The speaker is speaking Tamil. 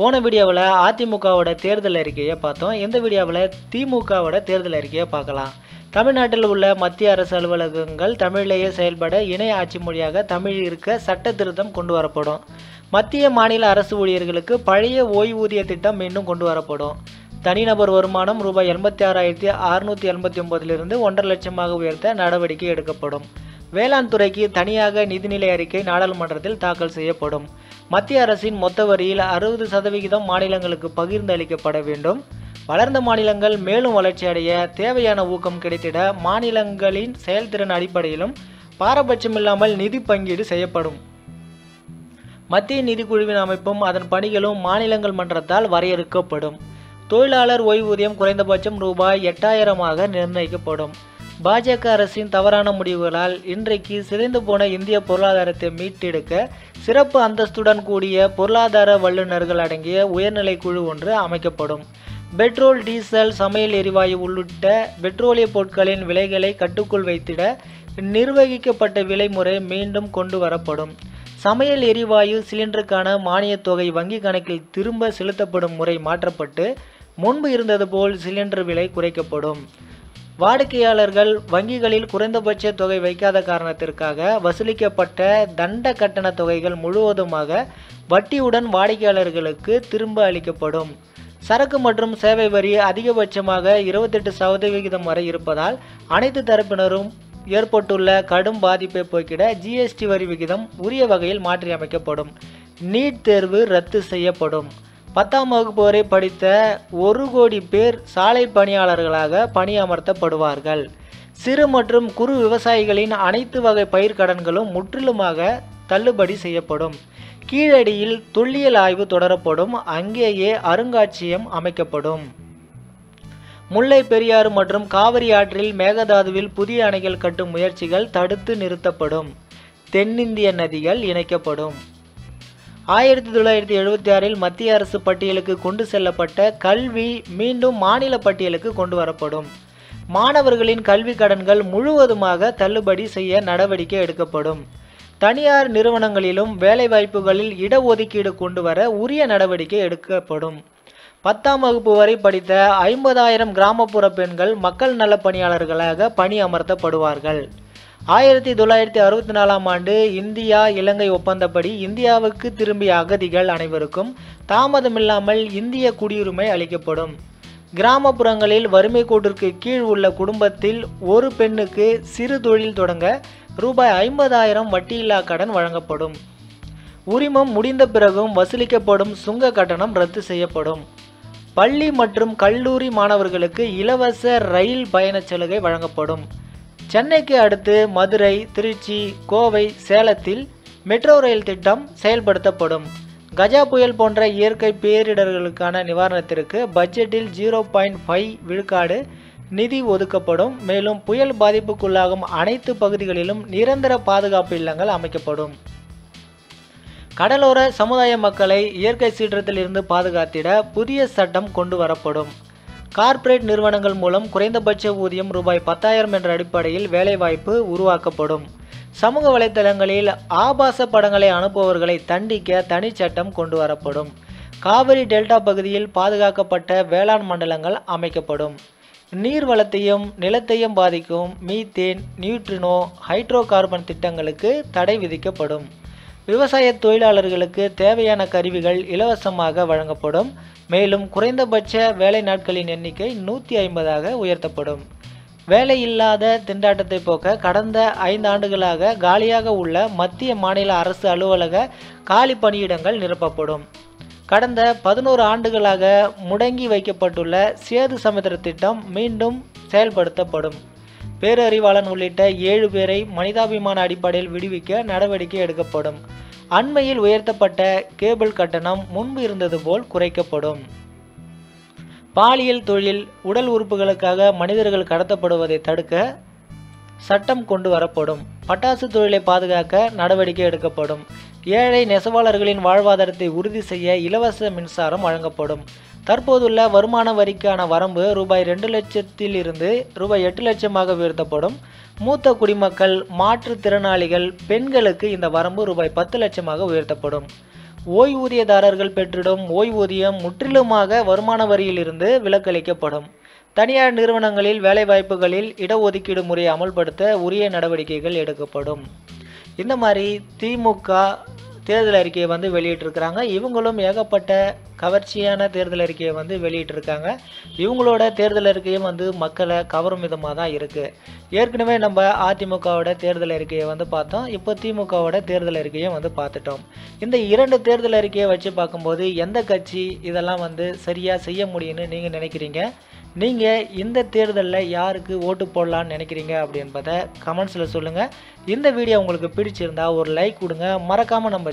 போன வீடியோவில் அதிமுகவோட தேர்தல் அறிக்கையை பார்த்தோம். இந்த வீடியோவில் திமுகவோட தேர்தல் அறிக்கையை பார்க்கலாம். தமிழ்நாட்டில் உள்ள மத்திய அரசு அலுவலகங்கள் தமிழிலேயே செயல்பட இணைய ஆட்சி மொழியாக தமிழ் இருக்க சட்ட திருத்தம் கொண்டு வரப்படும். மத்திய மாநில அரசு ஊழியர்களுக்கு பழைய ஓய்வூதிய திட்டம் மீண்டும் கொண்டு வரப்படும். தனிநபர் வருமானம் ரூபாய் எண்பத்தி ஆறாயிரத்தி அறுநூற்றி எண்பத்தி ஒன்பதிலிருந்து ஒன்றரை லட்சமாக உயர்த்த நடவடிக்கை எடுக்கப்படும். வேளாண் துறைக்கு தனியாக நிதிநிலை அறிக்கை நாடாளுமன்றத்தில் தாக்கல் செய்யப்படும். மத்திய அரசின் மொத்த வரியில் அறுபது சதவிகிதம் மாநிலங்களுக்கு பகிர்ந்து அளிக்கப்பட வேண்டும். வளர்ந்த மாநிலங்கள் மேலும் வளர்ச்சி அடைய தேவையான ஊக்கம் கிடைத்திட மாநிலங்களின் செயல்திறன் அடிப்படையிலும் பாரபட்சமில்லாமல் நிதி பங்கீடு செய்யப்படும். மத்திய நிதிக்குழுவின் அமைப்பும் அதன் பணிகளும் மாநிலங்கள் மன்றத்தால் வரையறுக்கப்படும். தொழிலாளர் ஓய்வூதியம் குறைந்தபட்சம் ரூபாய் எட்டாயிரமாக நிர்ணயிக்கப்படும். பாஜக அரசின் தவறான முடிவுகளால் இன்றைக்கு சிதைந்து போன இந்திய பொருளாதாரத்தை மீட்டெடுக்க சிறப்பு அந்தஸ்துடன் கூடிய பொருளாதார வல்லுநர்கள் அடங்கிய உயர்நிலை குழு ஒன்று அமைக்கப்படும். பெட்ரோல் டீசல் சமையல் எரிவாயு உள்ளிட்ட பெட்ரோலிய பொருட்களின் விலைகளை கட்டுக்குள் வைத்திட நிர்வகிக்கப்பட்ட விலைமுறை மீண்டும் கொண்டு வரப்படும். சமையல் எரிவாயு சிலிண்டருக்கான மானியத் தொகை வங்கி கணக்கில் திரும்ப செலுத்தப்படும் முறை மாற்றப்பட்டு முன்பு இருந்தது போல் சிலிண்டர் விலை குறைக்கப்படும். வாடிக்கையாளர்கள் வங்கிகளில் குறைந்தபட்ச தொகை வைக்காத காரணத்திற்காக வசூலிக்கப்பட்ட தண்ட கட்டண தொகைகள் முழுவதுமாக வட்டியுடன் வாடிக்கையாளர்களுக்கு திரும்ப அளிக்கப்படும். சரக்கு மற்றும் சேவை வரி அதிகபட்சமாக இருபத்தெட்டு சதவிகிதம் வரை இருப்பதால் அனைத்து தரப்பினரும் ஏற்பட்டுள்ள கடும் பாதிப்பை போக்கிட ஜிஎஸ்டி வரி விகிதம் உரிய வகையில் மாற்றியமைக்கப்படும். நீட் தேர்வு ரத்து செய்யப்படும். பத்தாம் வகுப்பு வரை படித்த ஒரு கோடி பேர் சாலை பணியாளர்களாக பணியமர்த்தப்படுவார்கள். சிறு மற்றும் குறு விவசாயிகளின் அனைத்து வகை பயிர்க்கடன்களும் முற்றிலுமாக தள்ளுபடி செய்யப்படும். கீழடியில் தொல்லியல் ஆய்வு தொடரப்படும். அங்கேயே அருங்காட்சியகம் அமைக்கப்படும். முல்லை பெரியாறு மற்றும் காவிரி ஆற்றில் மேகதாதுவில் புதிய அணைகள் கட்டும் முயற்சிகள் தடுத்து நிறுத்தப்படும். தென்னிந்திய நதிகள் இணைக்கப்படும். ஆயிரத்தி தொள்ளாயிரத்தி எழுபத்தி ஆறில் மத்திய அரசு பட்டியலுக்கு கொண்டு செல்லப்பட்ட கல்வி மீண்டும் மாநில பட்டியலுக்கு கொண்டு வரப்படும். மாணவர்களின் கல்வி கடன்கள் முழுவதுமாக தள்ளுபடி செய்ய நடவடிக்கை எடுக்கப்படும். தனியார் நிறுவனங்களிலும் வேலைவாய்ப்புகளில் இடஒதுக்கீடு கொண்டு வர உரிய நடவடிக்கை எடுக்கப்படும். பத்தாம் வகுப்பு வரை படித்த ஐம்பதாயிரம் கிராமப்புற பெண்கள் மக்கள் நல பணியாளர்களாக பணி அமர்த்தப்படுவார்கள் ஆயிரத்தி தொள்ளாயிரத்தி அறுபத்தி நாலாம் ஆண்டு இந்தியா இலங்கை ஒப்பந்தப்படி இந்தியாவுக்கு திரும்பிய அகதிகள் அனைவருக்கும் தாமதமில்லாமல் இந்திய குடியுரிமை அளிக்கப்படும். கிராமப்புறங்களில் வறுமை கோட்டிற்கு கீழ் உள்ள குடும்பத்தில் ஒரு பெண்ணுக்கு சிறு தொழில் தொடங்க ரூபாய் ஐம்பதாயிரம் வட்டியில்லா கடன் வழங்கப்படும். உரிமம் முடிந்த பிறகும் வசூலிக்கப்படும் சுங்க கட்டணம் ரத்து செய்யப்படும். பள்ளி மற்றும் கல்லூரி மாணவர்களுக்கு இலவச ரயில் பயணச் சலுகை வழங்கப்படும். சென்னைக்கு அடுத்து மதுரை திருச்சி கோவை சேலத்தில் மெட்ரோ ரயில் திட்டம் செயல்படுத்தப்படும். கஜா புயல் போன்ற இயற்கை பேரிடர்களுக்கான நிவாரணத்திற்கு பட்ஜெட்டில் ஜீரோ பாயிண்ட் ஃபைவ் விழுக்காடு நிதி ஒதுக்கப்படும். மேலும் புயல் பாதிப்புக்குள்ளாகும் அனைத்து பகுதிகளிலும் நிரந்தர பாதுகாப்பு இல்லங்கள் அமைக்கப்படும். கடலோர சமுதாய மக்களை இயற்கை சீற்றத்தில் இருந்து பாதுகாத்திட புதிய சட்டம் கொண்டு வரப்படும். கார்ப்பரேட் நிறுவனங்கள் மூலம் குறைந்தபட்ச ஊதியம் ரூபாய் பத்தாயிரம் என்ற அடிப்படையில் வேலைவாய்ப்பு உருவாக்கப்படும். சமூக வலைத்தளங்களில் ஆபாச படங்களை அனுப்புபவர்களை தண்டிக்க தனிச்சட்டம் கொண்டு வரப்படும் காவிரி டெல்டா பகுதியில் பாதுகாக்கப்பட்ட வேளாண் மண்டலங்கள் அமைக்கப்படும். நீர் வளத்தையும் நிலத்தையும் பாதிக்கும் மீத்தேன் நியூட்ரினோ ஹைட்ரோ கார்பன் திட்டங்களுக்கு தடை விதிக்கப்படும். விவசாய தொழிலாளர்களுக்கு தேவையான கருவிகள் இலவசமாக வழங்கப்படும். மேலும் குறைந்தபட்ச வேலை நாட்களின் எண்ணிக்கை நூற்றி ஐம்பதாக உயர்த்தப்படும். வேலையில்லாத திண்டாட்டத்தை போக்க கடந்த ஐந்து ஆண்டுகளாக காலியாக உள்ள மத்திய மாநில அரசு அலுவலக காலி பணியிடங்கள் நிரப்பப்படும். கடந்த பதினோரு ஆண்டுகளாக முடங்கி வைக்கப்பட்டுள்ள சேது சமுத்திர திட்டம் மீண்டும் செயல்படுத்தப்படும். பேரறிவாளன் உள்ளிட்ட ஏழு பேரை மனிதாபிமான அடிப்படையில் விடுவிக்க நடவடிக்கை எடுக்கப்படும். அண்மையில் உயர்த்தப்பட்ட கேபிள் கட்டணம் முன்பு இருந்தது போல் குறைக்கப்படும். பாலியல் தொழில் உடல் உறுப்புகளுக்காக மனிதர்கள் கடத்தப்படுவதை தடுக்க சட்டம் கொண்டு வரப்படும். பட்டாசு தொழிலை பாதுகாக்க நடவடிக்கை எடுக்கப்படும். ஏழை நெசவாளர்களின் வாழ்வாதாரத்தை உறுதி செய்ய இலவச மின்சாரம் வழங்கப்படும். தற்போதுள்ள வருமான வரிக்கான வரம்பு ரூபாய் ரெண்டு லட்சத்தில் இருந்து ரூபாய் எட்டு லட்சமாக உயர்த்தப்படும். மூத்த குடிமக்கள் மாற்றுத்திறனாளிகள் பெண்களுக்கு இந்த வரம்பு ரூபாய் பத்து லட்சமாக உயர்த்தப்படும். ஓய்வூதியதாரர்கள் பெற்றிடும் ஓய்வூதியம் முற்றிலுமாக வருமான வரியிலிருந்து விலக்களிக்கப்படும். தனியார் நிறுவனங்களில் வேலைவாய்ப்புகளில் இடஒதுக்கீடு முறையை அமல்படுத்த உரிய நடவடிக்கைகள் எடுக்கப்படும். இந்த மாதிரி திமுக தேர்தல் அறிக்கையை வந்து வெளியிட்டிருக்கிறாங்க. இவங்களும் ஏகப்பட்ட கவர்ச்சியான தேர்தல் அறிக்கையை வந்து வெளியிட்டிருக்காங்க. இவங்களோட தேர்தல் அறிக்கையும் வந்து மக்களை கவரும் விதமாக தான் இருக்குது ஏற்கனவே நம்ம அதிமுகவோட தேர்தல் அறிக்கையை வந்து பார்த்தோம். இப்போ திமுகவோட தேர்தல் அறிக்கையும் வந்து பார்த்துட்டோம். இந்த இரண்டு தேர்தல் அறிக்கையை வச்சு பார்க்கும்போது எந்த கட்சி இதெல்லாம் வந்து சரியாக செய்ய முடியும்னு நீங்கள் நினைக்கிறீங்க? நீங்கள் இந்த தேர்தலில் யாருக்கு ஓட்டு போடலான்னு நினைக்கிறீங்க அப்படின்றத கமெண்ட்ஸில் சொல்லுங்கள் இந்த வீடியோ உங்களுக்கு பிடிச்சிருந்தா ஒரு லைக் கொடுங்க. மறக்காமல் நம்ம